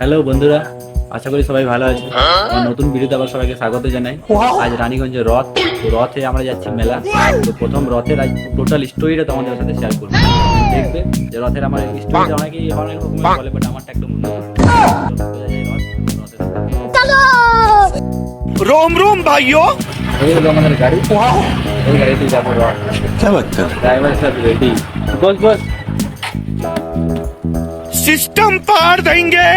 Hello বন্ধুরা আশা করি সবাই ভালো আছে। আমার নতুন ভিডিওতে আবার সবাইকে স্বাগত জানাই। আজ রানীগঞ্জের রথ রথে আমরা যাচ্ছি মেলা। তো প্রথম রথের আজ টোটাল স্টোরিটা তোমাদের সাথে শেয়ার করব। দেখবে যে রথের আমার স্টোরিটা অনেকেই অনেক বলে বাট আমারটা একদম রোম রোম ভাইও আমাদের গাড়ি। গাড়িতে যাব driver sir ready boss boss. System फाड़ देंगे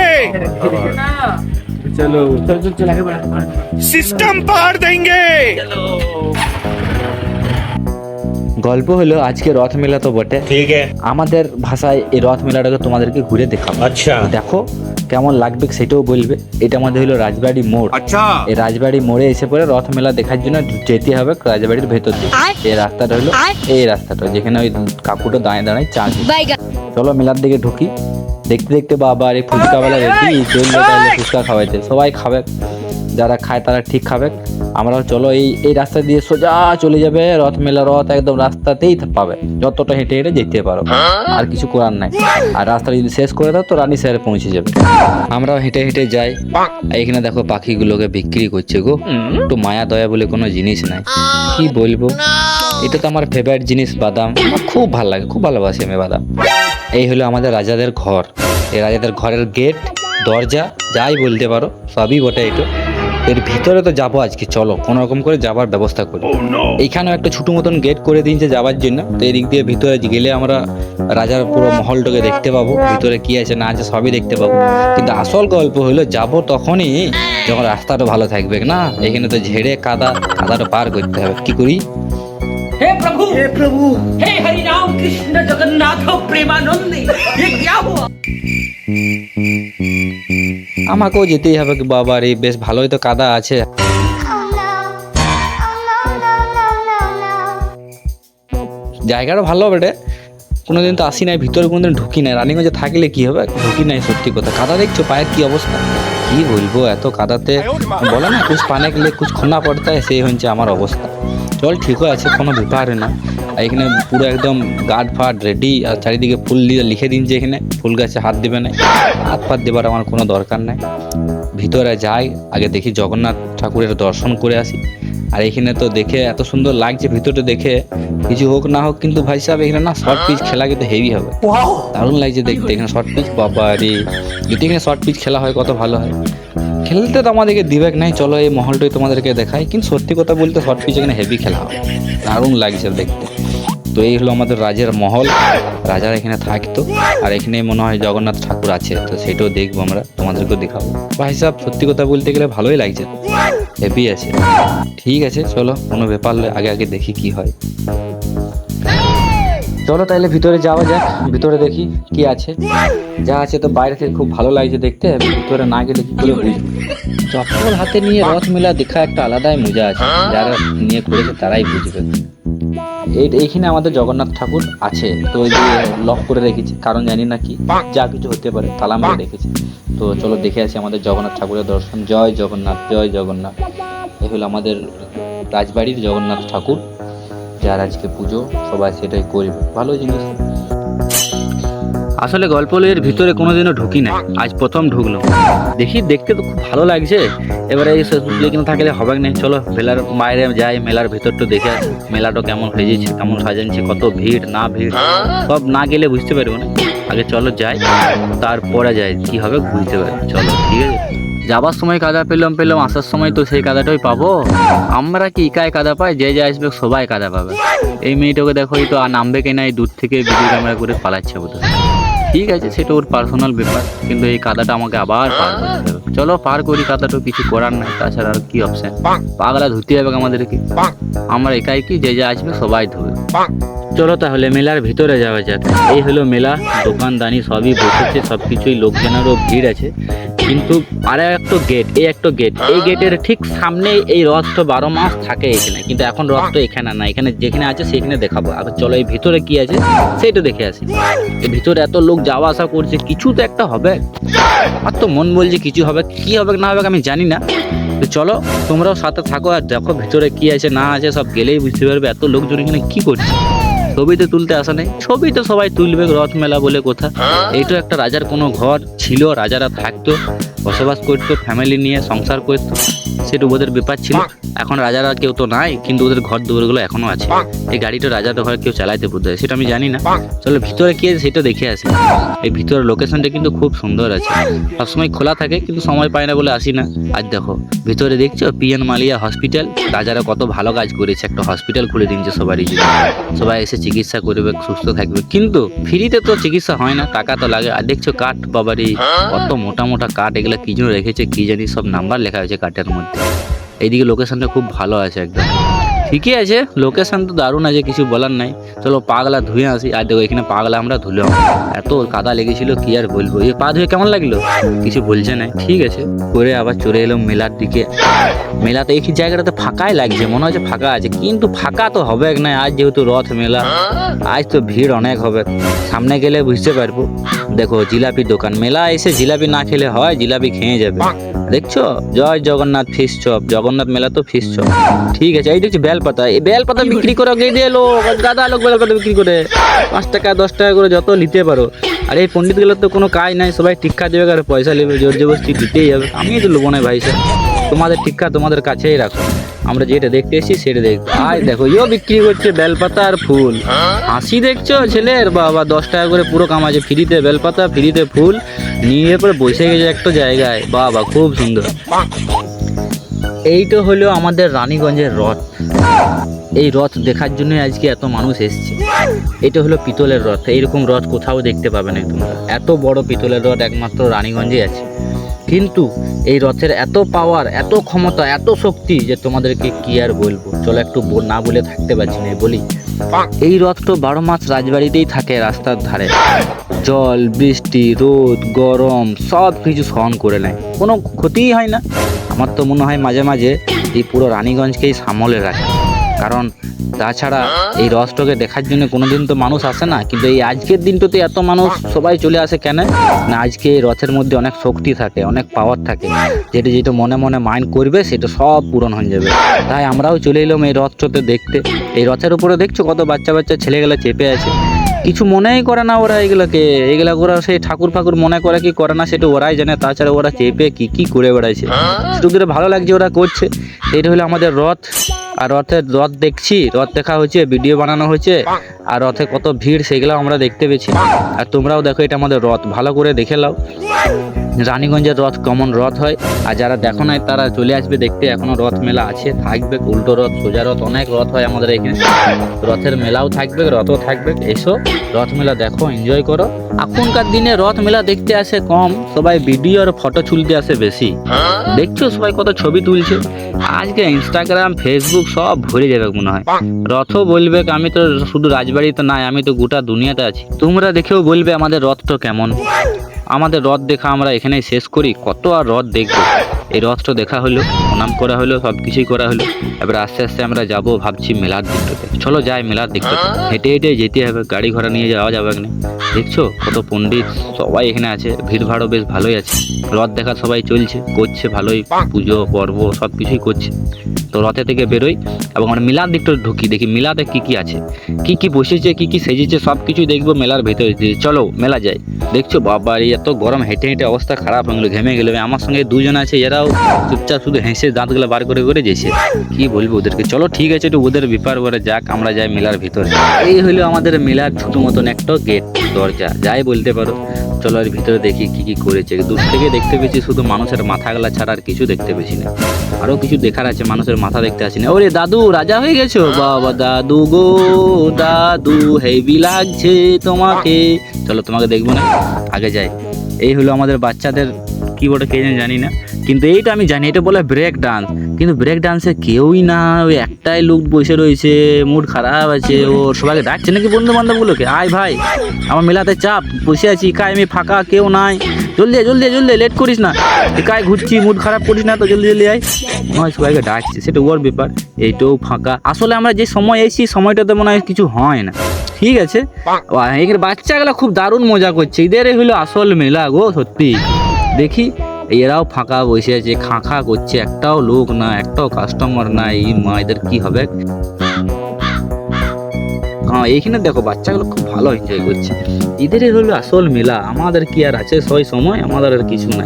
चलो चलो चल आगे बढ़ा सिस्टम पार देंगे चलो গল্প হলো আজকে রথ মেলা তো বটে। ঠিক আমাদের ভাষায় এই রথ মেলাটাকে তোমাদেরকে ঘুরে দেখাবো। আচ্ছা। দেখো কেমন লাগবে সেটাও বলবে। এটা আমাদের হলো রাজবাড়ি মোড়। আচ্ছা। এই রাজবাড়ি মোড়ে এসে পরে রথ মেলা দেখার জন্য যেতে হবে রাজবাড়ির ভেতর দিয়ে। এই রাস্তাটা হলো এই রাস্তাটা যেখানে ওই কাকুটা দাঁড়িয়ে দাঁড়ায় চা চলো মেলার দিকে ঢুকি। দেখতে দেখতে বাবা আরে ফুচকাওয়ালা রেডি ফুচকা খাওয়াইতে সবাই খাবে। যারা খায় তারা ঠিক খাবে। আমরাও চলো এই এই রাস্তা দিয়ে সোজা চলে যাবে। রথ মেলা, রথ একদম রাস্তাতেই পাবে। যতটা হেঁটে হেঁটে যেতে পারো। আর কিছু করার নাই। আর রাস্তা যদি শেষ করে দাও, তো রানী স্যারে পৌঁছে যাবে। আমরাও হেঁটে হেঁটে যাই। এখানে দেখো পাখিগুলোকে বিক্রি করছে গো। একটু মায়া, দয়া বলে কোনো জিনিস নাই। কি বলব? এটা তো আমার ফেভারিট জিনিস, বাদাম। আমার খুব ভালো লাগে, খুব ভালোবাসি আমি বাদাম। এই হলো আমাদের রাজাদের ঘর। এই রাজাদের ঘরের গেট দরজা, যাই বলতে পারো, সবই বটে এটা। এর ভিতরে তো যাবো আজকে চলো কোনো রকম করে যাবার ব্যবস্থা করি এইখানেও একটা ছোটো মতন গেট করে দিয়েছে যাওয়ার জন্য তো এদিক দিয়ে ভিতরে গেলে আমরা রাজার পুরো মহলটাকে দেখতে পাবো ভিতরে কি আছে না আছে সবই দেখতে পাবো কিন্তু আসল গল্প হলো যাব তখনই যখন রাস্তাটা ভালো থাকবে না এখানে তো ঝেড়ে কাদা কাদাটা পার করতে হবে কি করি हे प्रभु हे प्रभु हे हरि राम कृष्ण जगन्नाथ प्रेमानंद ये क्या हुआ আমাকেও যেতেই হবে বাবা রে বেশ ভালোই তো কাদা আছে. জায়গাটা ভালো বেটে কোনোদিন তো আসি নাই, ভিতরে কোনোদিন ঢুকি নাই। রানিগঞ্জে থাকলে কি হবে? ঢুকি নাই সত্যি কথা। কাদা দেখছ, পায়ের কি অবস্থা? কি বলব, এত কাদাতে। বলে না, কুছ পানে গেলে কুছ খোনা পড়তা সেই হচ্ছে আমার অবস্থা। চল ঠিকই আছে কোনো ব্যাপার না। আর এখানে পুরো একদম গার্ড ফাট রেডি আর চারিদিকে ফুল দিয়ে লিখে দিন যে এখানে। ফুল গাছে হাত দেবে না। হাত ফাত দেবার আমার কোনো দরকার নাই। ভিতরে যাই আগে দেখি জগন্নাথ ঠাকুরের দর্শন করে আসি। আর এখানে তো দেখে এত সুন্দর লাগছে ভিতরটা দেখে। কিছু হোক না হোক কিন্তু ভাই সাহেব এখানে না শর্ট পিচ খেলা কিন্তু হেভি হবে। দারুণ লাগছে দেখতে। এখানে শর্ট পিচ বাবা রে যদি এখানে শর্ট পিচ খেলা হয় কত ভালো হয়। খেলতে তো আমাদেরকে দিবেক নাই, চলো এই মহলটাই তোমাদেরকে দেখাই। কিন্তু সত্যি কথা বলতে শর্ট পিচ এখানে হেভি খেলা হবে। দারুণ লাগছে দেখতে। তো এই হলো আমাদের রাজের মহল। রাজারা এখানে থাকতো, আর এখানে মনে হয় জগন্নাথ ঠাকুর আছে। তো সেটাও দেখব আমরা, তোমাদেরকেও দেখাবো। ভাই সাহেব, সত্যি কথা বলতে গেলে ভালোই লাগছে। হেভি আছে। ঠিক আছে, চলো, কোনো ব্যাপার আগে আগে দেখি কি হয়। চলো তাহলে ভিতরে যাওয়া যাক, ভিতরে দেখি কি আছে। যা আছে তো বাইরে থেকে খুব ভালো লাগছে দেখতে, ভিতরে না গেলে কি করে বুঝব চপ্পল হাতে নিয়ে রথ মেলা দেখা একটা আলাদাই মজা আছে। যারা নিয়ে করেছে তারাই বুঝবে। এই এইখানে আমাদের জগন্নাথ ঠাকুর আছে, তো ওই যে লক করে রেখেছি, কারণ জানি না কি, যা কিছু হতে পারে, তালা মেরে রেখেছি। তো চলো দেখে আসি আমাদের জগন্নাথ ঠাকুরের দর্শন। জয় জগন্নাথ জয় জগন্নাথ। এই হলো আমাদের রাজবাড়ির জগন্নাথ ঠাকুর। যার আজকে পুজো, সবাই সেটাই করবে। ভালো জিনিস। আসলে গল্প এর ভিতরে কোনোদিনও ঢুকি নাই। আজ প্রথম ঢুকলো। দেখি, দেখতে তো খুব ভালো লাগছে। এবারে এই যেখানে থাকলে হবে না? চলো, মেলার বাইরে যাই, মেলার ভিতরটা দেখে মেলাটা কেমন হয়েছে, কেমন সাজাচ্ছে, কত ভিড়, না ভিড়, সব না গেলে বুঝতে পারব না। আগে চলো যাই, তারপরে যাই, কি হবে বুঝতে পারি চলো, ঠিক আছে। যাবার সময় কাদা পেলাম পেলাম আসার সময় তো সেই কাদাটাই পাবো। আমরা কি ইকায় কাদা পাই? যে যে আসবে সবাই কাদা পাবে। এই মেয়েটাকে দেখো এই তো আর নামবে কিনা এই দূর থেকে ভিডিও ক্যামেরা করে পালাচ্ছে বোধহয় ঠিক আছে সেটা ওর পার্সোনাল ব্যাপার কিন্তু এই কাদাটা আমাকে আবার পার করতে হবে। চলো পার করি কাদাটা কিছু করার নাই তাছাড়া আর কি অপশন পাগলা ধুতে হবে আমাদেরকে। আমরা একাই কি যে যে আসবে সবাই ধুবে চলো তাহলে মেলার ভিতরে যাওয়া যাক। এই হলো মেলা দোকানদানি সবই বসেছে সব কিছুই লোকজনেরও ভিড় আছে। কিন্তু আর একটা গেট এই একটা গেট এই গেটের ঠিক সামনে এই রথটা বারো মাস থাকে এখানে, কিন্তু এখন রথ তো এখানে না, এখানে যেখানে আছে সেখানে দেখাবো। আর চলো এই ভিতরে কি আছে, সেইটা দেখে আসি। এই ভিতরে এত লোক যাওয়া আসা করছে, কিছু তো একটা হবে। আর তো মন বলছে কিছু হবে, কি হবে, না হবে আমি জানি না। তো চলো, তোমরাও সাথে থাকো আর দেখো ভিতরে কি আছে, না আছে, সব গেলেই বুঝতে পারবে এত লোকজন এখানে কি করছে। ছবি তো তুলতে আসা নেই। ছবি তো সবাই তুলবে রথ মেলা বলে কথা। এইটা একটা রাজার কোনো ঘর ছিল, রাজারা থাকতো, বসবাস করতো ফ্যামিলি নিয়ে সংসার করতো। সেটা ওদের ব্যাপার ছিল। এখন রাজারা কেউ তো নাই, কিন্তু ওদের ঘর দুয়ারগুলো এখনও আছে। এই গাড়িটা রাজাদের ঘরে কেউ চালাইতে বোধ সেটা আমি জানি না। চলো, ভিতরে কি আছে সেটা দেখে আসি। এই ভিতরের লোকেশনটা কিন্তু খুব সুন্দর আছে। সবসময় খোলা থাকে, কিন্তু সময় পায় না বলে আসি না। আজ দেখো, ভিতরে দেখছ, পিএন মালিয়া হসপিটাল রাজারা কত ভালো কাজ করেছে। একটা হসপিটাল খুলে দিয়েছে সবারই জন্য। সবাই এসে চিকিৎসা করবে, সুস্থ থাকবে। কিন্তু ফ্রিতে তো চিকিৎসা হয় না, টাকা তো লাগে। আর দেখছ কাঠ বাবারি, কত মোটা মোটা কাঠ, এগুলো কি জন্য রেখেছে, কি জানি সব নাম্বার লেখা হয়েছে কাঠের মধ্যে। এইদিকে লোকেশনটা খুব ভালো আছে একদম। ঠিকই আছে লোকেশন তো দারুণ আছে, কিছু বলার নাই। চলো পাগলা ধুয়ে আসি। আর দেখো, এখানে পাগলা আমরা ধুলাম এত কাদা লেগেছিল, কি আর বলব? এই পা ধুয়ে কেমন লাগল? কিছু বলছে না ঠিক আছে। করে আবার চলে এলাম মেলার দিকে। মেলাতে এই জায়গাটাতে ফাঁকাই লাগছে, মনে হচ্ছে ফাঁকা আছে। কিন্তু ফাঁকা তো হবে না, আজ যেহেতু রথ মেলা, আজ তো ভিড় অনেক হবে সামনে গেলে বুঝতে পারব। দেখো, জিলাপির দোকান। মেলা এসে জিলাপি না খেলে হয়, জিলাপি খেয়ে যাবে। দেখছ? জয় জগন্নাথ ফিস চপ। জগন্নাথ মেলা তো ফিস চপ। ঠিক আছে এই দেখছি বেলপাতা। এই বেলপাতা বিক্রি করে গিয়ে লোক গাদা লোক বেলপাতা বিক্রি করে। পাঁচ টাকা, দশ টাকা করে যত নিতে পারো। আর এই পণ্ডিতগুলোর তো কোনো কাজ নাই, সবাই টিক্কা দেবে আর পয়সা নেবে, জোর জবরদস্তি দিতেই যাবে আমি তো লোবো না ভাই স্যার তোমাদের টিক্কা তোমাদের কাছেই রাখো। আমরা যেটা দেখতে এসেছি সেটা দেখব আয় দেখো ইও বিক্রি করছে বেলপাতা আর ফুল। হাসি দেখছ ছেলের বাবা, দশ টাকা করে পুরো কামাচ্ছে, ফ্রিতে বেলপাতা, ফ্রিতে ফুল। নিয়ে পরে বসে গেছে একটা জায়গায়। বাবা, খুব সুন্দর। এইটা হলো আমাদের রানীগঞ্জের রথ। এই রথ দেখার জন্য আজকে এত মানুষ এসছে। এটা হলো পিতলের রথ। এইরকম রথ কোথাও দেখতে পাবে না তোমরা। এত বড় পিতলের রথ একমাত্র রানীগঞ্জে আছে। কিন্তু এই রথের এত পাওয়ার এত ক্ষমতা, এত শক্তি যে তোমাদেরকে কি আর বলব? চলো একটু না বলে থাকতে পারছি না, বলি। এই রথ তো বারো মাস রাজবাড়িতেই থাকে রাস্তার ধারে। জল, বৃষ্টি রোদ, গরম, সব কিছু সহন করে নেয়। কোনো ক্ষতিই হয় না। আমার তো মনে হয় মাঝে মাঝে এই পুরো রানীগঞ্জকেই সামলে রাখে। কারণ তাছাড়া এই রথটাকে দেখার জন্য কোনোদিন তো মানুষ আসে না। কিন্তু এই আজকের দিনটাতে এত মানুষ সবাই চলে আসে কেন? না, আজকে এই রথের মধ্যে অনেক শক্তি থাকে, অনেক পাওয়ার থাকে। যেটা যেটা মনে মনে মাইন্ড করবে, সেটা সব পূরণ হয়ে যাবে। তাই আমরাও চলে এলাম এই রথটাতে দেখতে। এই রথের উপরে দেখছ কত বাচ্চা বাচ্চা ছেলেগুলো চেপে আছে। কিছু মনেই করে না ওরা এগুলোকে। এগুলা ওরা সেই ঠাকুর ফাকুর মনে করে কি করে না সেটা ওরাই জানে তাছাড়া ওরা চেপে কি কি করে বেড়াইছে। সেটা ওদের ভালো লাগছে ওরা করছে। এটা হলো আমাদের রথ। আর রথের রথ দেখছি, রথ দেখা হয়েছে ভিডিও বানানো হয়েছে, আর রথে কত ভিড় সেগুলো আমরা দেখতে পেয়েছি। আর তোমরাও দেখো, এটা আমাদের রথ, ভালো করে দেখে নাও। রানীগঞ্জের রথ কমন রথ হয়, আর যারা দেখো নাই, তারা চলে আসবে দেখতে, এখনও রথ মেলা আছে, থাকবে, উল্টো রথ, সোজা রথ, অনেক রথ হয় আমাদের এখানে। রথের মেলাও থাকবে, রথও থাকবে, এসো, রথ মেলা দেখো এনজয় করো। এখনকার দিনে রথ মেলা দেখতে আসে কম, সবাই ভিডিও আর ফটো তুলতে আসে বেশি। দেখছ সবাই কত ছবি তুলছে? আজকে ইনস্টাগ্রাম ফেসবুক সব ভরে যাবে মনে হয়। রথ বলবে আমি তো শুধু রাজবাড়িতে নাই আমি তো গোটা দুনিয়াতে আছি। তোমরা দেখেও বলবে আমাদের রথটা কেমন। আমাদের রথ দেখা আমরা এখানেই শেষ করি। কত আর রথ দেখব? এই রথটা দেখা হলো, প্রণাম করা হলো সব কিছুই করা হলো। এবার আস্তে আস্তে আমরা যাব ভাবছি মেলার দিকটাতে। চলো যাই মেলার দিকটাতে। হেঁটে হেঁটে যেতে হবে, গাড়ি ঘোড়া নিয়ে যাওয়া যাবে না দেখছ কত পণ্ডিত, সবাই এখানে আছে ভিড় ভাড়ও বেশ ভালোই আছে। রথ দেখা সবাই চলছে, করছে ভালোই, পুজো, পর্ব সব কিছুই করছে। তো রথে থেকে বেরোই এবং আমরা মেলার দিকটা ঢুকি, দেখি মেলাতে কি কি আছে। কি কি বসেছে, কি কি সেজেছে সব কিছুই দেখব মেলার ভেতরে। চলো, মেলা যাই। দেখছ বাবা এই এত গরম হেঁটে হেঁটে অবস্থা খারাপ হয়ে গেলো, ঘেমে গেলো। আমার সঙ্গে দুজন আছে, এরাও চুপচাপ শুধু হেসে দাঁতগুলো বার করে করে যেছে কি বলব ওদেরকে? চলো ঠিক আছে, একটু ওদের বিপার করে যাক, আমরা যাই মেলার ভিতরে। এই হলো আমাদের মেলার ছোট মতন একটা গেট, দরজা, যাই বলতে পারো। চলো এর ভিতরে দেখি কি কি করেছে। দূর থেকে দেখতে পেয়েছি শুধু মানুষের মাথাগুলা ছাড়া আর কিছু দেখতে পেয়েছি না। আরও কিছু দেখার আছে, মানুষের মাথা দেখতে আসি না ওরে দাদু, রাজা হয়ে গেছো? বাবা, দাদু গো, দাদু হেভি লাগছে তোমাকে। চলো তোমাকে দেখব না? আগে যাই। এই হলো আমাদের বাচ্চাদের কি বলে কে জানি জানি না। কিন্তু এইটা আমি জানি, এটা বলে ব্রেক ডান্স কিন্তু ব্রেক ডান্সে কেউই না, ওই একটাই লোক বসে রয়েছে মুড খারাপ আছে, ও সবাইকে ডাকছে নাকি বন্ধু বান্ধবগুলোকে আয় ভাই, আমার মেলাতে চাপ, বসে আছি কায় আমি ফাঁকা, কেউ নাই। জলদি আয়, জলদি আয়, জলদি লেট করিস না। কায় ঘুরছি মুড খারাপ করিস না তো জলদি জলদি আয়। নয় সবাইকে ডাকছে সেটা ওর ব্যাপার এইটাও ফাঁকা। আসলে আমরা যে সময় এসেছি সময়টাতে মনে হয় কিছু হয় না। ঠিক আছে? এখানে বাচ্চাগুলো খুব দারুণ মজা করছে। এদের হলো আসল মেলা গো সত্যি। দেখি এরাও ফাঁকা বসে আছে খাঁ খাঁ করছে একটাও লোক না একটাও কাস্টমার না এই মা এদের কি হবে? হ্যাঁ এইখানে দেখো বাচ্চাগুলো খুব ভালো এনজয় করছে। এদেরই হলো আসল মেলা। আমাদের কি আর আছে? সই সময়, আমাদের আর কিছু না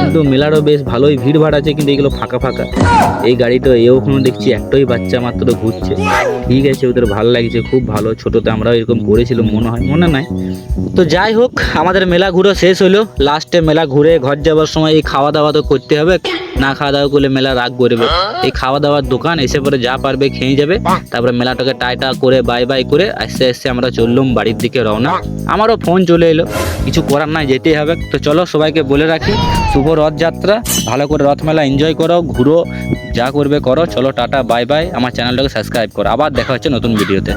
কিন্তু মেলারও বেশ ভালোই ভিড় ভাড় আছে, কিন্তু এগুলো ফাঁকা ফাঁকা। এই গাড়িটা এও কোনো দেখছি একটাই বাচ্চা মাত্র ঘুরছে। ঠিক আছে, ওদের ভালো লাগছে, খুব ভালো। ছোটতে আমরা এরকম করেছিলাম, মনে হয়, মনে নাই। তো যাই হোক, আমাদের মেলা ঘুরে শেষ হলো। লাস্টে মেলা ঘুরে ঘর যাওয়ার সময় এই খাওয়া দাওয়া তো করতে হবে। না খাওয়া দাওয়া করলে মেলা রাগ করবে। এই খাওয়া দাওয়ার দোকান এসে পরে যা পারবে খেয়ে যাবে। তারপরে মেলাটাকে টাইটা করে বাই বাই করে আস্তে আস্তে আমরা চললাম বাড়ির দিকে রওনা। আমারও ফোন চলে এলো। কিছু করার নাই, যেতেই হবে। তো চলো সবাইকে বলে রাখি, শুভ রথযাত্রা। ভালো করে রথমেলা এনজয় করো, ঘুরো, যা করবে করো। চলো টাটা বাই বাই আমার চ্যানেলটাকে সাবস্ক্রাইব করো। আবার দেখা হচ্ছে নতুন ভিডিওতে